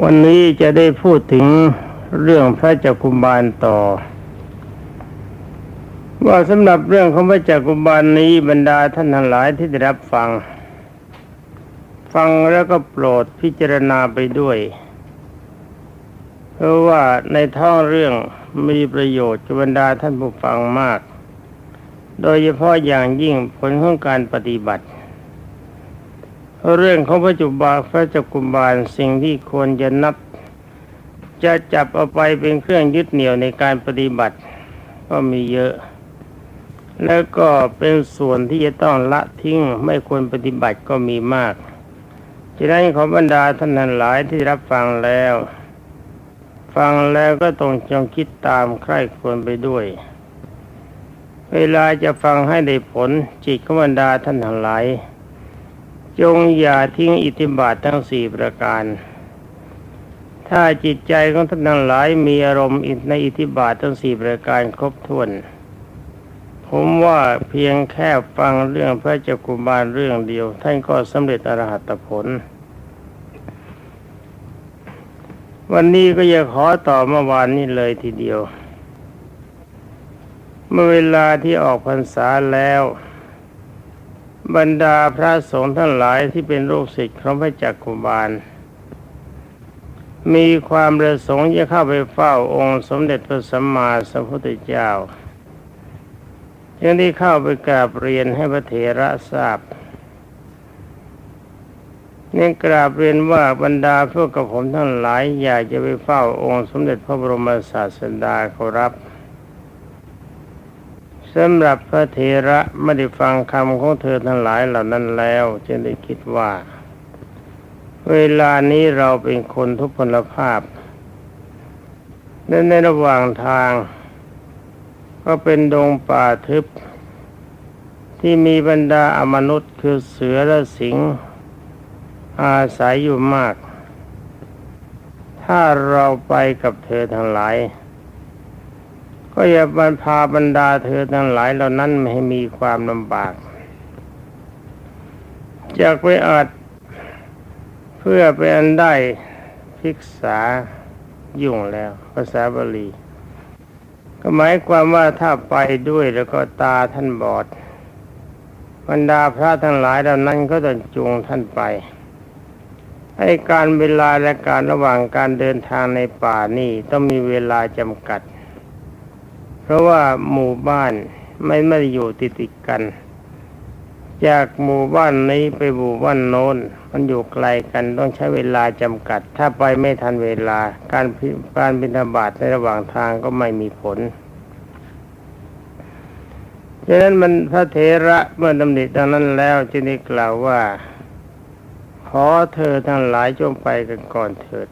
วันนี้จะได้พูดถึงเรื่องพระจักกุมบาลต่อ ว่าสำหรับเรื่องของพระจักกุมบาลนี้บรรดาท่านทั้งหลายที่ได้รับฟัง ฟังแล้วก็โปรดพิจารณาไปด้วย เพราะว่าในท้องเรื่องมีประโยชน์กับบรรดาท่านผู้ฟังมาก โดยเฉพาะอย่างยิ่งผลของการปฏิบัติ เรื่องของพระจุบาพระจักกุมบาลสิ่งที่ควรจะนับ จะจับเอาไปเป็นเครื่องยึดเหนี่ยวในการปฏิบัติ ก็มีเยอะ แล้วก็เป็นส่วนที่จะต้องละทิ้งไม่ควรปฏิบัติก็มีมากฉะนั้นขอบรรดาท่านทั้งหลายที่รับฟังแล้ว ฟังแล้วก็ต้องจงคิดตามใคร่ควรไปด้วย เวลาจะฟังให้ได้ผลจิตของบรรดาท่านทั้งหลาย จงอย่าทิ้งอิทธิบาททั้งสี่ประการ ถ้าจิตใจของท่านทั้งหลายมีอารมณ์ในอิทธิบาททั้งสี่ประการครบถ้วน ผมว่าเพียงแค่ฟังเรื่องพระเจ้ากุมารเรื่องเดียว ท่านก็สำเร็จอรหัตผล วันนี้ก็จะขอต่อเมื่อวานนี้เลยทีเดียว เมื่อเวลาที่ออกพรรษาแล้ว บรรดาพระสงฆ์ทั้งหลายที่เป็นลูกศิษย์ของพระจักกุบาล มีความประสงค์จะเข้าไปเฝ้าองค์สมเด็จพระสัมมาสัมพุทธเจ้าจึงได้เข้าไปกราบเรียนให้พระเถระทราบเนี่ยกราบเรียนว่าบรรดาพวกกับผมทั้งหลายอยากจะไปเฝ้าองค์สมเด็จพระบรมศาสดาเขารับ สำหรับพระเถระไม่ได้ฟังคำของเธอทั้งหลายเหล่านั้นแล้วจึงได้คิดว่า เวลานี้เราเป็นคนทุพพลภาพและในระหว่างทาง ก็เป็นดงป่าทึบ ที่มีบรรดาอมนุษย์คือเสือและสิง อาศัยอยู่มาก ถ้าเราไปกับเธอทั้งหลาย ก็อย่าบรรพาบรรดาเธอทั้งหลายเหล่านั้นไม่ให้มีความลำบากจากไปอาจเพื่อไปอันได้พิกษายุ่งแล้วภาษาบาลีก็หมายความว่าถ้าไปด้วยแล้วก็ตาท่านบอด บรรดาพระทั้งหลายเหล่านั้นก็ต้องจูงท่านไป ให้การเวลาและการระหว่างการเดินทางในป่านี่ต้องมีเวลาจำกัด เพราะว่าหมู่บ้านไม่ไม่ได้อยู่ติดติดกัน จากหมู่บ้านนี้ไปหมู่บ้านโน้น มันอยู่ไกลกันต้องใช้เวลาจำกัด ถ้าไปไม่ทันเวลา การพิการบิณฑบาตในระหว่างทางก็ไม่มีผลฉะนั้นมันพระเถระเมื่อดำริดังนั้นแล้วจึงได้กล่าวว่า ขอเธอทั้งหลายจงไปกันก่อนเถิด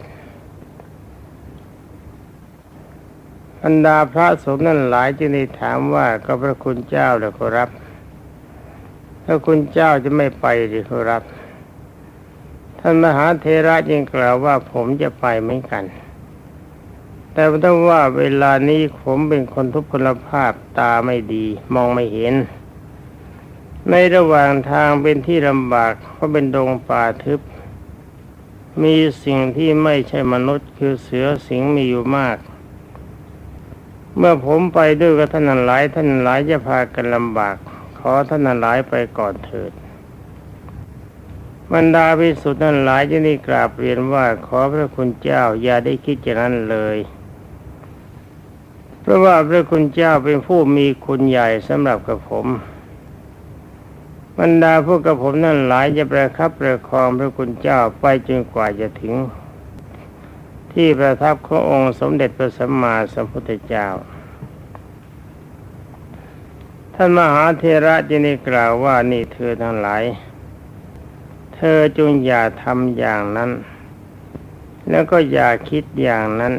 บรรดาพระสงฆ์นั้นหลายจึงได้ถามว่าก็พระคุณเจ้าเหรือขอรับถ้าคุณเจ้าจะไม่ไปหรือขอรับ ท่านมหาเทระจึงกล่าวว่าผมจะไปเหมือนกัน แต่ต้องว่าเวลานี้ผมเป็นคนทุพพลภาพตาไม่ดี มองไม่เห็น ในระหว่างทางเป็นที่ลำบากเพราะเป็นดงป่าทึบ มีสิ่งที่ไม่ใช่มนุษย์คือเสือสิงมีอยู่มาก เมื่อผมไปด้วยกับท่านหลายท่านหลายจะพากันลำบาก ขอท่านหลายไปก่อนเถิดบรรดาพิสุทธิ์นั้นหลายจะได้กราบเรียนว่าขอพระคุณเจ้าอย่าได้คิดอย่างนั้นเลย เพราะว่าพระคุณเจ้าเป็นผู้มีคุณใหญ่สำหรับกับผม บรรดาพวกกับผมนั่นหลายจะประคับประคองพระคุณเจ้าไปจนกว่าจะถึง ที่ประทับขององค์สมเด็จพระสัมมาสัมพุทธเจ้า ท่านมหาเทระจึงได้กล่าวว่านี่เธอทั้งหลาย เธอจงอย่าทำอย่างนั้น แล้วก็อย่าคิดอย่างนั้น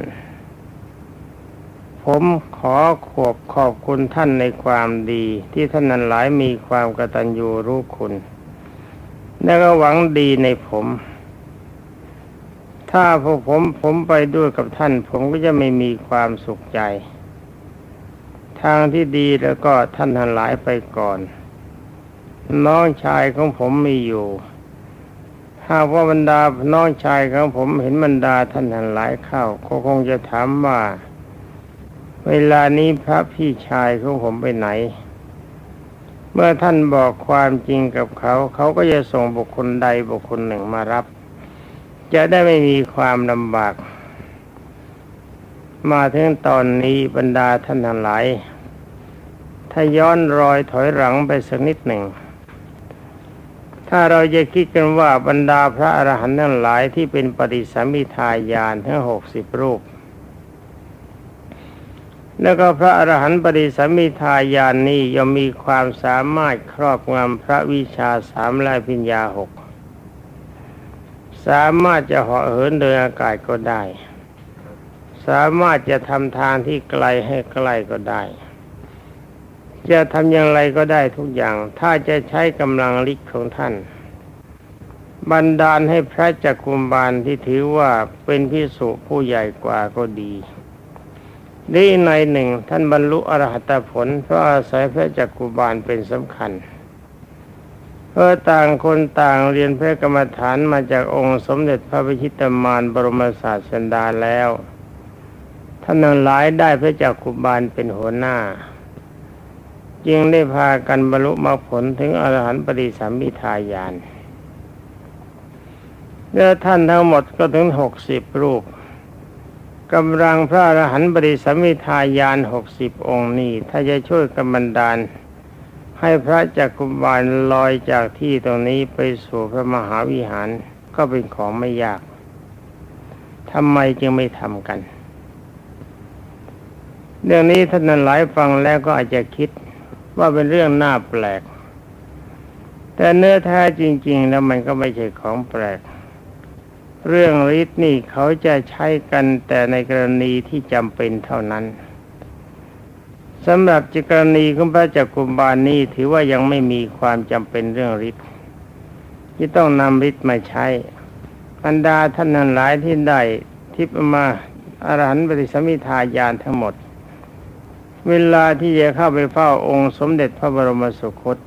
ผมขอขอบขอบคุณท่านในความดี ที่ท่านนั้นหลายมีความกตัญญูรู้คุณ และก็หวังดีในผม ถ้าพวกผมผมไปด้วยกับท่าน ผมก็จะไม่มีความสุขใจ ทางที่ดีแล้วก็ท่านทั้งหลายไปก่อน น้องชายของผมมีอยู่หถ้าว่าบรรดาน้องชายของผมเห็นบรรดาท่านทั้งหลายเข้าก็คงจะถามว่า เวลานี้พระพี่ชายของผมไปไหน เมื่อท่านบอกความจริงกับเขา เขาก็จะส่งบุคคลใดบุคคลหนึ่งมารับ จะได้ไม่มีความลำบาก มาถึงตอนนี้บรรดาท่านทั้งหลาย ถ้าย้อนรอยถอยหลังไปสักนิดหนึ่ง ถ้าเราจะคิดกันว่าบรรดาพระอรหันต์ทั้งหลายที่เป็นปฏิสัมมิทายานทั้งหกสิบรูป แล้วก็พระอรหันต์ปฏิสัมมิทายานนี้ย่อมมีความสามารถครอบงำพระวิชาสามและพิญญาหก สามารถจะเหาะเหินเดินอากาศก็ได้ สามารถจะทำทางที่ไกลให้ใกล้ก็ได้ จะทำอย่างไรก็ได้ทุกอย่าง ถ้าจะใช้กำลังฤทธิ์ของท่าน บันดาลให้พระจักกุมบาลที่ถือว่าเป็นพิสุผู้ใหญ่กว่าก็ดีดีในหนึ่งท่านบรรลุอรหัตผลเพราะอาศัยพระจักกุบาลเป็นสำคัญ เพราะต่างคนต่างเรียนพระกรรมฐานมาจากองค์สมเด็จพระพิชิตมารบรมศาสดาแล้วท่านทั้งหลายได้พระจักกุบาลเป็นหัวหน้า จึงได้พากันบรรลุมรรคผลถึงอรหันต์ปฏิสัมมิทายานแล้วท่านทั้งหมดก็ถึงหกสิบรูปกำลังพระอรหันต์ปฏิสัมมิทายานหกสิบองค์นี้ ถ้าจะช่วยกำบันดาล ให้พระจักกุบาลลอยจากที่ตรงนี้ไปสู่พระมหาวิหารก็เป็นของไม่ยากทำไมจึงไม่ทำกัน เรื่องนี้ท่านหลายฟังแล้วก็อาจจะคิดว่าเป็นเรื่องน่าแปลก แต่เนื้อแท้จริง ๆ แล้วมันก็ไม่ใช่ของแปลก เรื่องฤทธิ์นี่เขาจะใช้กันแต่ในกรณีที่จำเป็นเท่านั้น สำหรับจิกรณีของพระจักกุมบาลนี้ถือว่ายังไม่มีความจำเป็นเรื่องฤทธิ์ที่ต้องนำฤทธิ์มาใช้บรรดาท่านนั้นหลายที่ได้ทิพมาอรหันต์ปฏิสมมิทายานทั้งหมด เวลาที่จะเข้าไปเฝ้าองค์สมเด็จพระบรมสุคต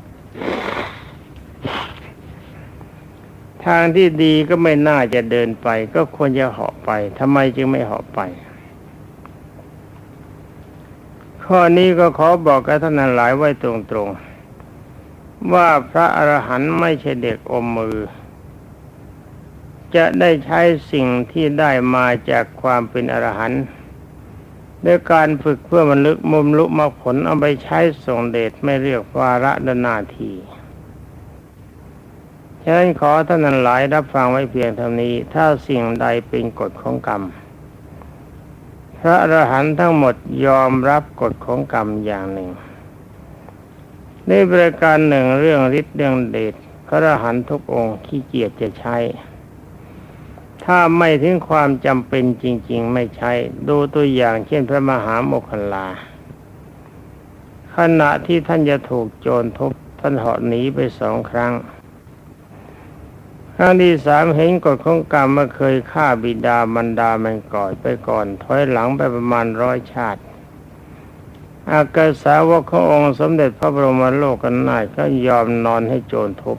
ทางที่ดีก็ไม่น่าจะเดินไป ก็ควรจะเหาะไปทำไมจึงไม่เหาะไป ข้อนี้ก็ขอบอกกับท่านหลายไว้ตรงๆ ว่าพระอรหันต์ไม่ใช่เด็กอมมือ จะได้ใช้สิ่งที่ได้มาจากความเป็นอรหันต์ด้วยการฝึกเพื่อบรรลึกมุมลุมรรคผลเอาไปใช้ส่งเดชไม่เรียกวาระดนาทีฉะนั้นขอท่านนั้นหลายรับฟังไว้เพียงเท่านี้ ถ้าสิ่งใดเป็นกฎของกรรม พระอรหันต์ทั้งหมดยอมรับกฎของกรรมอย่างหนึ่งในบริการหนึ่งเรื่องฤทธิ์เรื่องเดชพระอรหันต์ทุกองค์ขี้เกียจจะใช้ ถ้าไม่ถึงความจำเป็นจริง ๆ ไม่ใช้ ดูตัวอย่างเช่นพระมหาโมคคลลาขณะที่ท่านจะถูกโจรทุบท่านเหาะหนีไปสองครั้ง ครั้งที่สามเห็นกฎของกรรมเมื่อเคยฆ่าบิดามันดามันก่อนไปก่อน ถอยหลังไปประมาณร้อยชาติ อากาสาวกขององค์สมเด็จพระบรมโลกกันนาถก็ยอมนอนให้โจรทุบ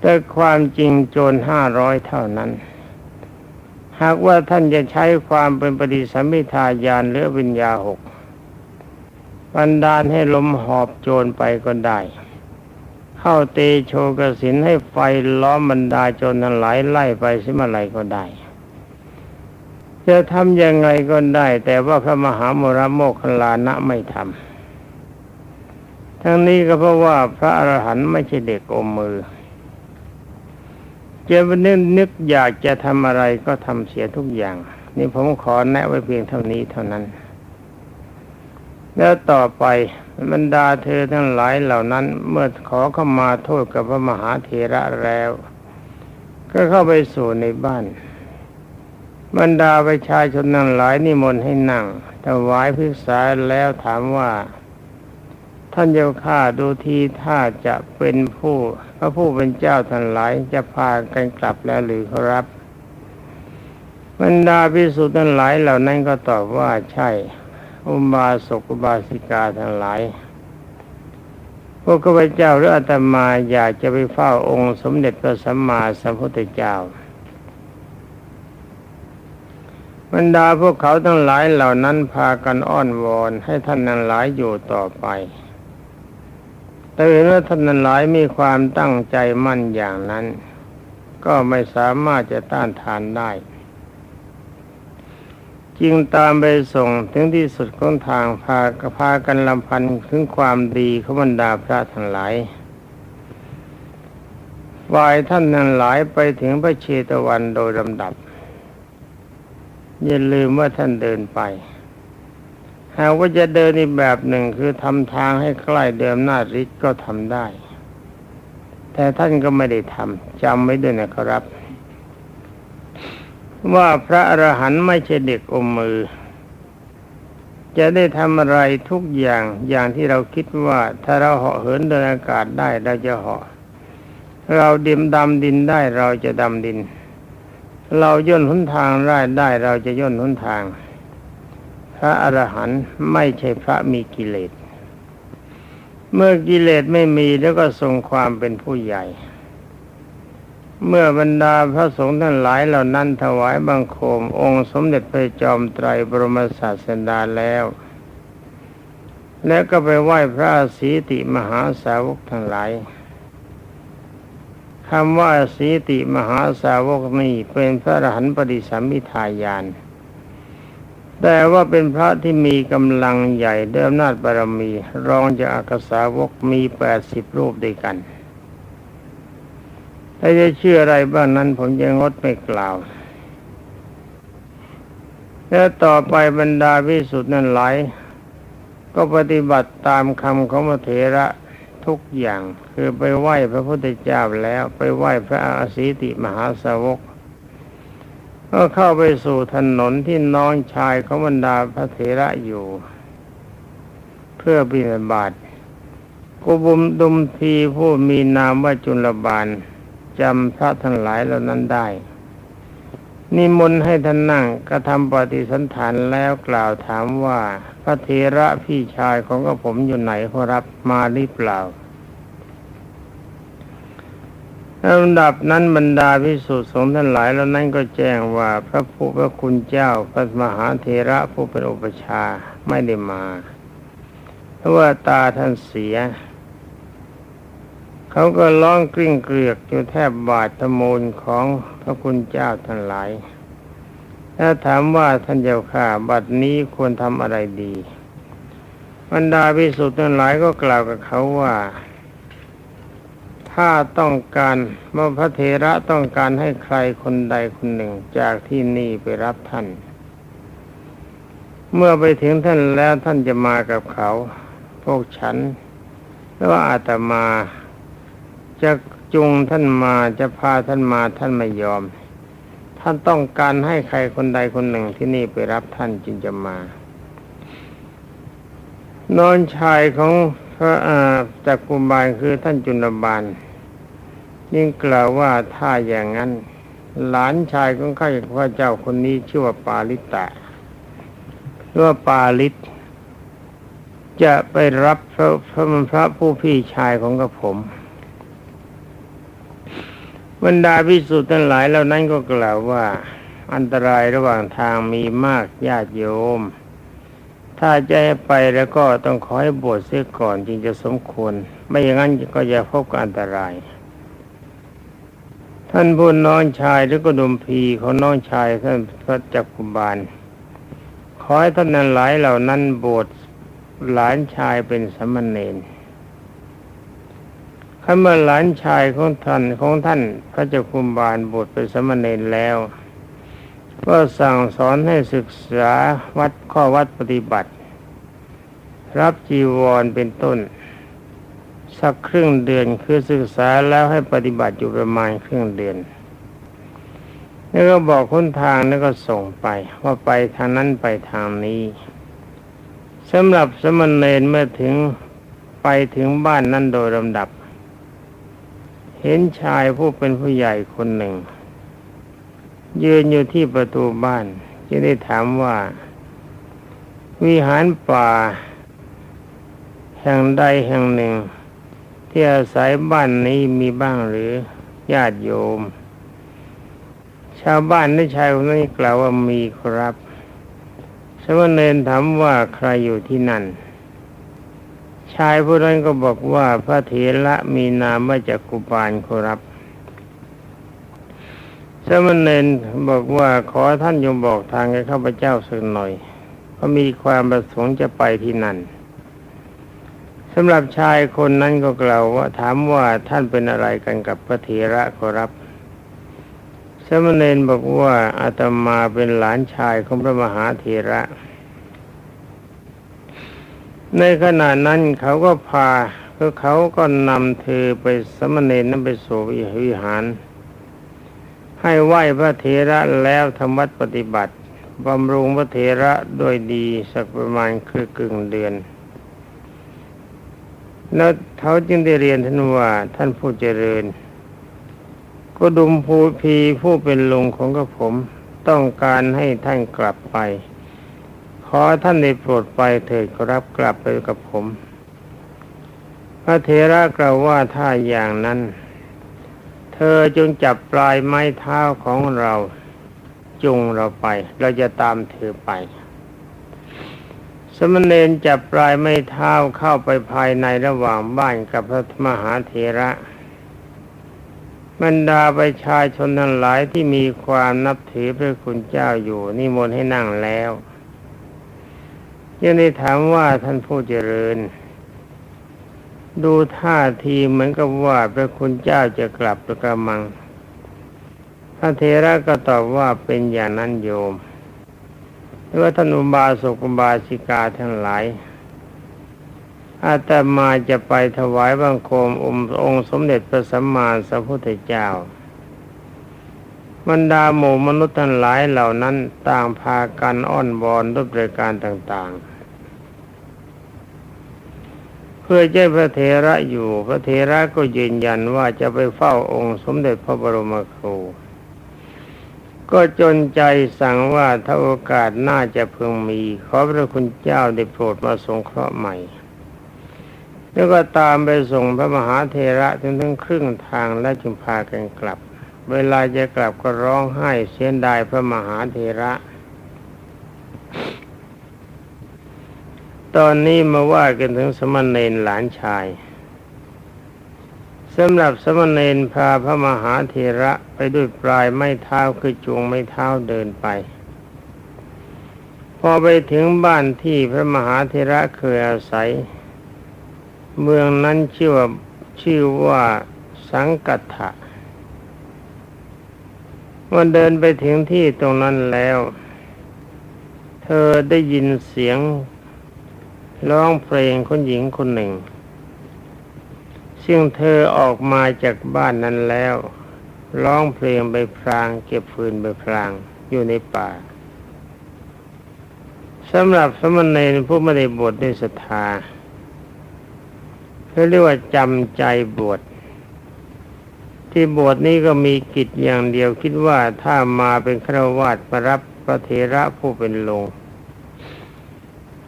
แต่ความจริงโจรห้าร้อยเท่านั้น หากว่าท่านจะใช้ความเป็นปฏิสัมมิทายานหรือวิญญาหกบันดาลให้ลมหอบโจรไปก็ได้ เข้าเตโชกสินให้ไฟล้อมบรรดาจรนั้นไหลไล่ไปสิมาไรก็ได้ จะทำยังไงก็ได้ แต่ว่าพระมหามรโมคคลลานะไม่ทำทั้งนี้ก็เพราะว่าพระอรหันต์ไม่ใช่เด็กอมมือจะนึกนึกอยากจะทำอะไรก็ทำเสียทุกอย่าง นี่ผมขอแนะไว้เพียงเท่านี้เท่านั้น แล้วต่อไปบรรดาเธอทั้งหลายเหล่านั้น เมื่อขอเข้ามาโทษกับพระมหาเถระแล้ว ก็เข้าไปสู่ในบ้าน บรรดาประชาชนทั้งหลายนิมนต์ให้นั่งถวายพิกษาแล้วถามว่า ท่านเจ้าข้าดูทีถ้าจะเป็นผู้ พระผู้เป็นเจ้าท่านหลายจะพากันกลับแล้วหรือครับบรรดาพิสุทธ์ทั้งหลายเหล่านั้นก็ตอบว่าใช่ อุบาสกอุบาสิกาทั้งหลาย พวกข้าพเจ้าหรืออาตมาอยากจะไปเฝ้าองค์สมเด็จพระสัมมาสัมพุทธเจ้าบรรดาพวกเขาทั้งหลายเหล่านั้นพากันอ้อนวอนให้ท่านนั้นหลายอยู่ต่อไป แต่เห็นว่าท่านนั้นหลายมีความตั้งใจมั่นอย่างนั้น ก็ไม่สามารถจะต้านทานได้ จึงตามไปส่งถึงที่สุดของทางพากพากันลำพันถึงความดีขบรรดาพระทั้งหลายฝ่ายท่านนั้นหลายไปถึงพระเชตวันโดยลำดับ อย่าลืมว่าท่านเดินไป หากว่าจะเดินอีกแบบหนึ่งคือทำทางให้ใกล้เดิมหน้าฤทธิ์ก็ทำได้ แต่ท่านก็ไม่ได้ทำจำไว้ด้วยนะครับ ว่าพระอรหันต์ไม่ใช่เด็กอมมือ จะได้ทำอะไรทุกอย่างอย่างที่เราคิดว่าถ้าเราเหาะเหินเดินอากาศได้เราจะเหาะเราดิมดำดินได้เราจะดำดิน เราย่นหนทางได้ได้เราจะย่นหนทาง พระอรหันต์ไม่ใช่พระมีกิเลส เมื่อกิเลสไม่มีแล้วก็ทรงความเป็นผู้ใหญ่ เมื่อบรรดาพระสงฆ์ทั้งหลายเหล่านั้นถวายบังคม องค์สมเด็จพระจอมไตรบรมศาสดาแล้ว แล้วก็ไปไหว้พระศรีติมหาสาวกทั้งหลายคำว่าสีติมหาสาวกนี่เป็นพระอรหันต์ปฏิสัมพิทายาน แต่ว่าเป็นพระที่มีกำลังใหญ่เด้วยอำนาจบารมี รองจากอักษาวกมีแปดสิบรูปด้วยกัน ถ้าจะเชื่ออะไรบ้างนั้น ผมจะงดไม่กล่าว แล้วต่อไปบรรดาวิสุทธิ์นั้นหลายก็ปฏิบัติตามคำของพระเถระทุกอย่างคือไปไหว้พระพุทธเจ้าแล้วไปไหว้พระอาสีติมหาสาวก ก็เข้าไปสู่ถนนที่น้องชายของบรรดาพระเถระอยู่ เพื่อบิณฑบาตกุบุมดุมพีผู้มีนามว่าจุลบาล จำพระทั้งหลายเหล่านั้นได้ นิมนต์ให้ท่านนั่งกระทำปฏิสันฐานแล้วกล่าวถามว่า พระเถระพี่ชายของกระผมอยู่ไหนขอรับมาหรือเปล่าลำดับนั้นบรรดาพิสุทธิสงฆ์ท่านหลายแล้วนั้นก็แจ้งว่าพระผู้พระคุณเจ้าพระมหาเถระผู้เป็นอุปชาไม่ได้มา เพราะว่าตาท่านเสีย เขาก็ร้องกริ้งเกลียกอยู่แทบบาดตะมูลของพระคุณเจ้าท่านหลาย ถ้าถามว่าท่านเจ้าข้าบัดนี้ควรทำอะไรดีบรรดาพิสุทธิ์ทั้งหลายก็กล่าวกับเขาว่า ถ้าต้องการเมื่อพระเถระต้องการให้ใครคนใดคนหนึ่งจากที่นี่ไปรับท่าน เมื่อไปถึงท่านแล้วท่านจะมากับเขา พวกฉันหรือว่าอาตมา จะจุงท่านมาจะพาท่านมาท่านไม่ยอม ท่านต้องการให้ใครคนใดคนหนึ่งที่นี่ไปรับท่านจึงจะมา นอนชายของพระจักกุมบาลคือท่านจุลบาลยิ่งกล่าวว่าถ้าอย่างนั้น หลานชายของข้าพระเจ้าคนนี้ชื่อว่าปาลิตะหรือว่าปาลิตจะไปรับพระพระพระผู้พี่ชายของกระผม บรรดาพิสุทธิ์ทั้งหลายเหล่านั้นก็กล่าวว่า อันตรายระหว่างทางมีมากญาติโยม ถ้าจะให้ไปแล้วก็ต้องขอให้บวชเสียก่อนจึงจะสมควร ไม่อย่างนั้นก็จะพบกับอันตราย ท่านผู้น้องชายหรือกระดุมพีของน้องชายท่านพระจักกุบาล ขอให้ท่านนั้นหลายเหล่านั้นบวชหลานชายเป็นสมณเณร คำว่าหลานชายของท่านของท่านพระเจ้าคุมบาลบวชเป็นสมณเณรแล้ว ก็สั่งสอนให้ศึกษาวัดข้อวัดปฏิบัติ รับจีวรเป็นต้น สักครึ่งเดือนคือศึกษาแล้วให้ปฏิบัติอยู่ประมาณครึ่งเดือนแล้วก็บอกคนทางแล้วก็ส่งไป ว่าไปทางนั้นไปทางนี้สำหรับสมณเณรเมื่อถึงไปถึงบ้านนั้นโดยลำดับ เห็นชายผู้เป็นผู้ใหญ่คนหนึ่ง ยืนอยู่ที่ประตูบ้านจึงได้ถามว่า วิหารป่า แห่งใดแห่งหนึ่ง ที่อาศัยบ้านนี้มีบ้างหรือญาติโยม ชาวบ้านได้ชายคนนี้กล่าวว่ามีครับสมณเณรถามว่าใครอยู่ที่นั่น ชายผู้นั้นก็บอกว่าพระเถระมีนามว่าจักกุบาลครับสมณเณรบอกว่าขอท่านยมบอกทางให้ข้าพเจ้าสักหน่อยเพราะมีความประสงค์จะไปที่นั่นสำหรับชายคนนั้นก็กล่าวว่าถามว่าท่านเป็นอะไรกันกับพระเถระขอรับสมณเณรบอกว่าอาตมาเป็นหลานชายของพระมหาเถระ ในขณะนั้นเขาก็พาคือเขาก็นำเธอไปสมณเณรนั้นไปสู่วิหาร ให้ไหว้พระเถระแล้วทำวัดปฏิบัติบำรุงพระเถระโดยดีสักประมาณคือกึ่งเดือน แล้วเขาจึงได้เรียนท่านว่าท่านผู้เจริญ ก็ดุมภูพีผู้เป็นลุงของกระผม ต้องการให้ท่านกลับไป ขอท่านได้โปรดไปเถิดรับกลับไปกับผม พระเถระกล่าวว่าถ้าอย่างนั้น เธอจงจับปลายไม้เท้าของเราจุงเราไป เราจะตามเธอไปสมณเณรจับปลายไม้เท้าเข้าไปภายในระหว่างบ้านกับพระมหาเถระบรรดาประชาชนทั้งหลายที่มีความนับถือพระคุณเจ้าอยู่นิมนต์ให้นั่งแล้ว ยังได้ถามว่าท่านผู้เจริญ ดูท่าทีเหมือนกับว่าพระคุณเจ้าจะกลับหรือกระมัง พระเทระก็ตอบว่าเป็นอย่างนั้นโยมหรือว่าท่านอุบาสกอุบาสิกาทั้งหลายอาตมาจะไปถวายบังคมองค์องค์สมเด็จพระสัมมาสัมพุทธเจ้า บรรดาหมู่มนุษย์ทั้งหลายเหล่านั้นต่างพากันอ้อนวอนด้วยประการต่างๆ เพื่อเจ้าพระเถระอยู่ พระเถระก็ยืนยันว่าจะไปเฝ้าองค์สมเด็จพระบรมครู ก็จนใจสั่งว่าถ้าโอกาสน่าจะพึงมี ขอพระคุณเจ้าได้โปรดมาสงเคราะห์ใหม่ แล้วก็ตามไปส่งพระมหาเถระถึงถึงครึ่งทางและจึงพากันกลับ เวลาจะกลับก็ร้องไห้เสียดายพระมหาเถระ ตอนนี้มาว่ากันถึงสมณเณรหลานชายสำหรับสมณเณรพาพระมหาเถระไปด้วยปลายไม้เท้าคือจูงไม้เท้าเดินไป พอไปถึงบ้านที่พระมหาเถระเคยอาศัย เมืองนั้นชื่อว่าชื่อว่าสังกัตถะเมื่อเดินไปถึงที่ตรงนั้นแล้ว เธอได้ยินเสียง ร้องเพลงคนหญิงคนหนึ่ง ซึ่งเธอออกมาจากบ้านนั้นแล้ว ร้องเพลงไปพราง เก็บฟืนไปพรางอยู่ในป่าสำหรับสมณเณรผู้ไม่ได้บวชด้วยศรัทธาเขาเรียกว่าจำใจบวชที่บวชนี้ก็มีกิจอย่างเดียวคิดว่าถ้ามาเป็นฆราวาสมารับพระเถระผู้เป็นลง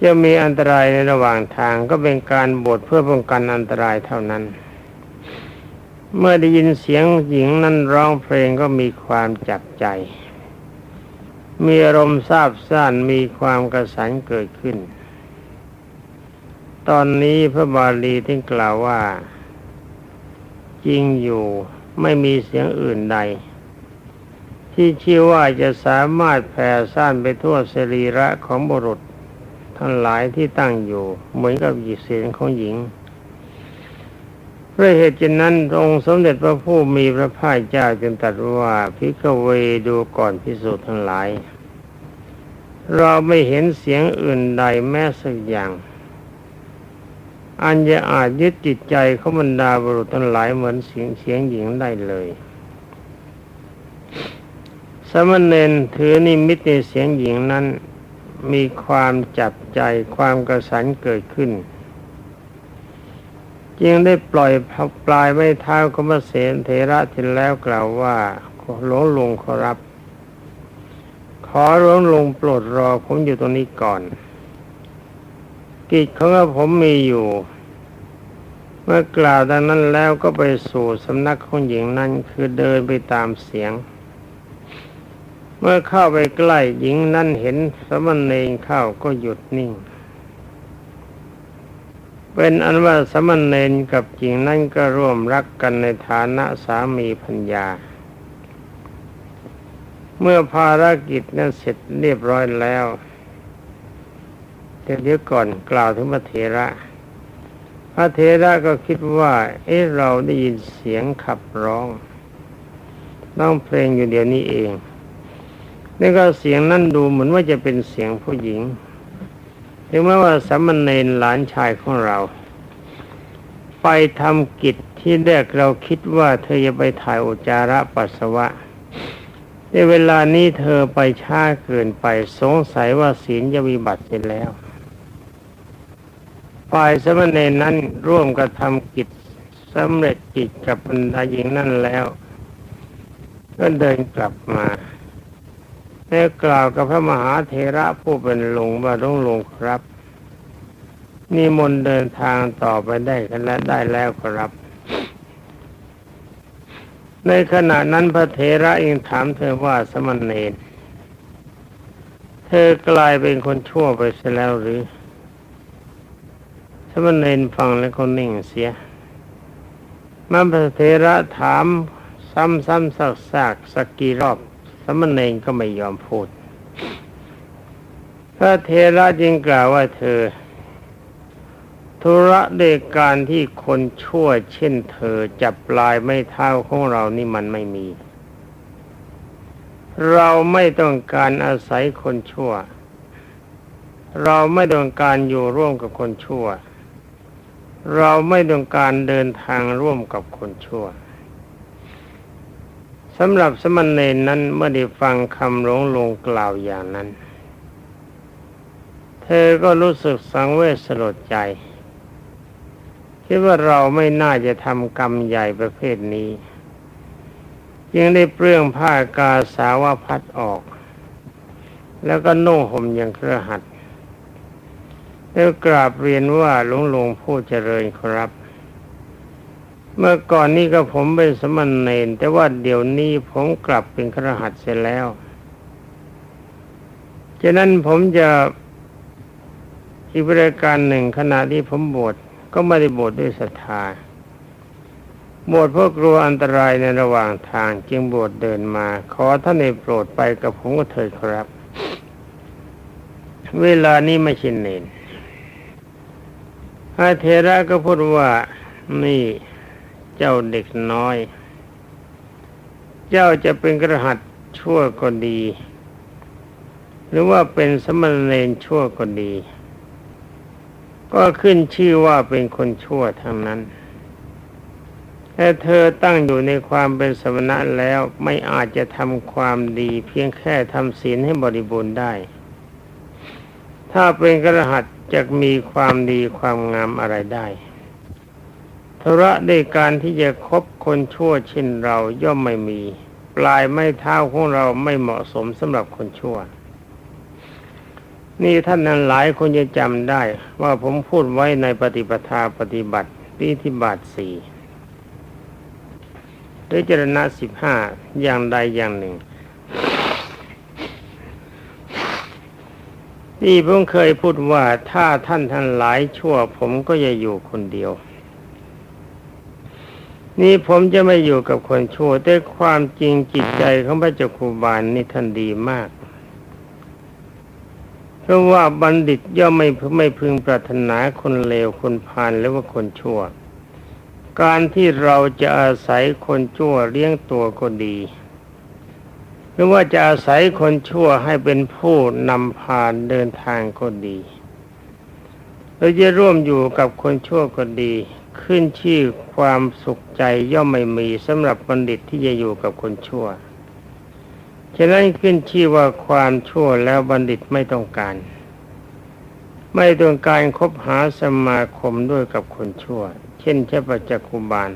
จะมีอันตรายในระหว่างทางก็เป็นการบวชเพื่อป้องกันอันตรายเท่านั้น เมื่อได้ยินเสียงหญิงนั้นร้องเพลงก็มีความจับใจ มีอารมณ์ซาบซ่านมีความกระสันเกิดขึ้น ตอนนี้พระบาลีที่กล่าวว่า จริงอยู่ไม่มีเสียงอื่นใดที่ชื่อว่าจะสามารถแผ่ซ่านไปทั่วสรีระของบุรุษ ทั้งหลายที่ตั้งอยู่ เหมือนกับหยิเสียงของหญิงเพราะเหตุฉะนั้นองค์สมเด็จพระผู้มีพระภาคเจ้าจึงตรัสว่าพิกเวดูก่อนพิสูจน์ทั้งหลาย เราไม่เห็นเสียงอื่นใดแม้สักอย่าง อันจะอาจยึดจิตใจเขาบรรดาบุรุษทั้งหลายเหมือนเสียงเสียงหญิงได้เลยสมณเณรถือนิมิตในเสียงหญิงนั้น มีความจับใจความกระสันเกิดขึ้น จึงได้ปล่อยปลายไม้เท้าของพระเสนเถระทินแล้วกล่าวว่าหลวงลุงขอรับ ขอหลวงลุงโปรดรอผมอยู่ตรงนี้ก่อน กิจของผมมีอยู่ เมื่อกล่าวดังนั้นแล้วก็ไปสู่สำนักของหญิงนั้นคือเดินไปตามเสียง เมื่อเข้าไปใกล้หญิงนั้นเห็นสมณเณรเข้าก็หยุดนิ่ง เป็นอันว่าสมณเณรกับหญิงนั้นก็ร่วมรักกันในฐานะสามีพัญญา เมื่อภารกิจนั้นเสร็จเรียบร้อยแล้วเดี๋ยวก่อนกล่าวถึงพระเถระ พระเถระก็คิดว่า เอ๊ะเราได้ยินเสียงขับร้องร้องเพลงอยู่เดี๋ยวนี้เอง นี่ก็เสียงนั่นดูเหมือนว่าจะเป็นเสียงผู้หญิงถึงแม้ว่าสามเณรหลานชายของเรา ไปทำกิจที่แรกเราคิดว่าเธอจะไปถ่ายอุจจาระปัสสาวะในเวลานี้เธอไปช้าเกินไปสงสัยว่าศีลจะวิบัติเสร็จแล้วฝ่ายสมณเณรนั้นร่วมกระทำกิจสำเร็จกิจกับบรรดาหญิงนั่นแล้ว ก็เดินกลับมา แล้กล่าวกับพระมหาเถระผู้เป็นหลุงว่าต้องลงครับ นิมนต์เดินทางต่อไปได้กันและได้แล้วครับ ในขณะนั้นพระเถระเองถามเธอว่าสมณเณรเธอกลายเป็นคนชั่วไปเสียแล้วหรือ สมณเณรฟังแล้วก็นิ่งเสียมันพระเถระถามซ้ำๆซักๆสักกี่รอบ สมณเณรก็ไม่ยอมพูด พระเถระจึงกล่าวว่าเธอ ธุระเดการที่คนชั่ว เช่นเธอจับปลายไม่เท้าของเรานี่มันไม่มี เราไม่ต้องการอาศัยคนชั่ว เราไม่ต้องการอยู่ร่วมกับคนชั่ว เราไม่ต้องการเดินทางร่วมกับคนชั่ว สำหรับสมณเณรนั้นเมื่อได้ฟังคำหลงลงกล่าวอย่างนั้น เธอก็รู้สึกสังเวชสลดใจ คิดว่าเราไม่น่าจะทำกรรมใหญ่ประเภทนี้ ยังได้เปลื้องผ้ากาสาวพัดออก แล้วก็นุ่งห่มอย่างเครือหัดแล้วกราบเรียนว่าหลวงหลวงผู้เจริญครับ เมื่อก่อนนี้ก็ผมเป็นสมณเณรแต่ว่าเดี๋ยวนี้ผมกลับเป็นครหัสเสร็จแล้วฉะนั้นผมจะอีกบริการหนึ่งขณะที่ผมบวชก็ไม่ได้บวชดด้วยศรัทธาบวชเพราะกลัวอันตรายในระหว่างทางจึงบวชเดินมา ขอท่านในโปรดไปกับผมก็เถิดครับ เวลานี้ไม่ชินเนนพระเทระก็พูดว่านี่ เจ้าเด็กน้อย เจ้าจะเป็นกระหัตชั่วก็ดี หรือว่าเป็นสมณเณรชั่วก็ดี ก็ขึ้นชื่อว่าเป็นคนชั่วทั้งนั้นแต่เธอตั้งอยู่ในความเป็นสมณะแล้วไม่อาจจะทำความดีเพียงแค่ทำศีลให้บริบูรณ์ได้ ถ้าเป็นกระหัตจะมีความดีความงามอะไรได้ ธุระในการที่จะคบคนชั่วเช่นเราย่อมไม่มี ปลายไม่เท้าของเราไม่เหมาะสมสำหรับคนชั่ว นี่ท่านนั้นหลายคนจะจำได้ ว่าผมพูดไว้ในปฏิปทาปฏิบัติปีทิบาทสี่หรือจรณะสิบห้าอย่างใดอย่างหนึ่งที่ผมเคยพูดว่าถ้าท่านท่านหลายชั่ว ผมก็จะอยู่คนเดียว นี่ผมจะไม่อยู่กับคนชั่วแต่ความจริงจิตใจของพระเจ้าครูบาลนี่ท่านดีมาก เพราะว่าบัณฑิตย่อมไม่ไม่พึงปรารถนาคนเลวคนพาลหรือว่าคนชั่ว การที่เราจะอาศัยคนชั่วเลี้ยงตัวก็ดี หรือว่าจะอาศัยคนชั่วให้เป็นผู้นำพาเดินทางก็ดีเราจะร่วมอยู่กับคนชั่วก็ดี ขึ้นชื่อความสุขใจย่อมไม่มีสำหรับบัณฑิตที่จะอยู่กับคนชั่วฉะนั้นขึ้นชื่อว่าความชั่วแล้วบัณฑิตไม่ต้องการ ไม่ต้องการคบหาสมาคมด้วยกับคนชั่ว เช่นเช่ปัจจคุบาล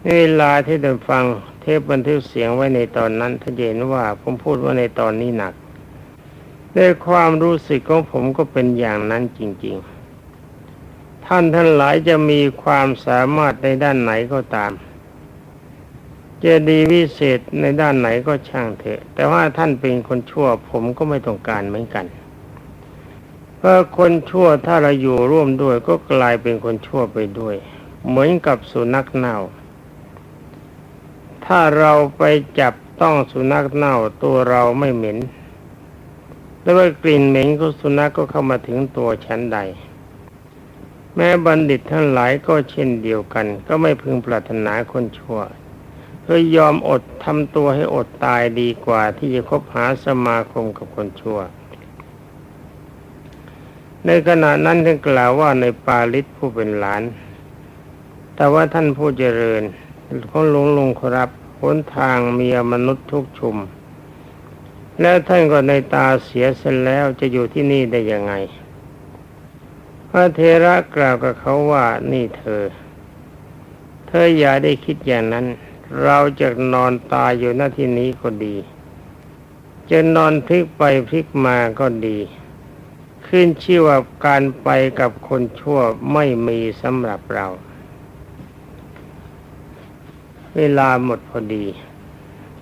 ในเวลาที่เดินฟังเทปบันทึกเสียงไว้ในตอนนั้นท่านเห็นว่าผมพูดว่าในตอนนี้หนักด้วยความรู้สึกของผมก็เป็นอย่างนั้นจริง ๆ ท่านทั้งหลายจะมีความสามารถในด้านไหนก็ตาม จะดีวิเศษในด้านไหนก็ช่างเถอะ แต่ว่าท่านเป็นคนชั่วผมก็ไม่ต้องการเหมือนกัน เพราะคนชั่วถ้าเราอยู่ร่วมด้วยก็กลายเป็นคนชั่วไปด้วย เหมือนกับสุนัขเน่า ถ้าเราไปจับต้องสุนัขเน่าตัวเราไม่เหม็นแต่ว่ากลิ่นเหม็นของสุนัขก็เข้ามาถึงตัวฉันใด แม้บัณฑิตทั้งหลายก็เช่นเดียวกัน ก็ไม่พึงปรารถนาคนชั่วเพื่อยอมอดทำตัวให้อดตายดีกว่าที่จะคบหาสมาคมกับคนชั่ว ในขณะนั้นท่านกล่าวว่าในปาลิศผู้เป็นหลาน แต่ว่าท่านผู้เจริญของหลงลงครับหนทางมีมนุษย์ทุกชุม แล้วท่านก็ในตาเสียเสร็จแล้วจะอยู่ที่นี่ได้ยังไง พระเทระกล่าวกับเขาว่านี่เธอ เธออย่าได้คิดอย่างนั้น เราจะนอนตายอยู่หน้าที่นี้ก็ดี จะนอนพลิกไปพลิกมาก็ดี ขึ้นชื่อว่าการไปกับคนชั่วไม่มีสำหรับเรา เวลาหมดพอดี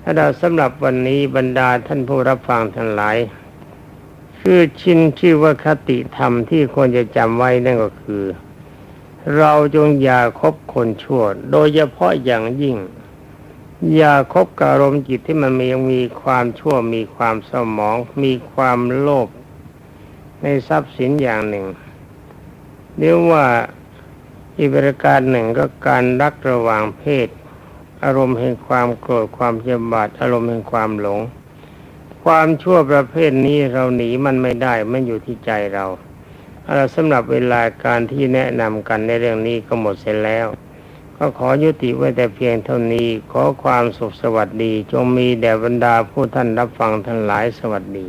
ถ้าเราสำหรับวันนี้บรรดาท่านผู้รับฟังทั้งหลาย คือชินชื่อว่าคติธรรมที่ควรจะจำไว้นั่นก็คือ เราจงอย่าคบคนชั่ว โดยเฉพาะอย่างยิ่ง อย่าคบกับอารมณ์จิตที่มันมียังมีความชั่วมีความเศร้าหมอง มีความโลภในทรัพย์สินอย่างหนึ่งเรียกว่าอีกประการหนึ่งก็การรักระหว่างเพศ อารมณ์แห่งความโกรธความเจ็บบาดอารมณ์แห่งความหลง ความชั่วประเภทนี้เราหนีมันไม่ได้มันอยู่ที่ใจเราเอาสำหรับเวลาการที่แนะนำกันในเรื่องนี้ก็หมดเสร็จแล้ว ก็ขอยุติไว้แต่เพียงเท่านี้ขอความสุขสวัสดี จงมีแด่บรรดาผู้ท่านรับฟังทั้งหลายสวัสดี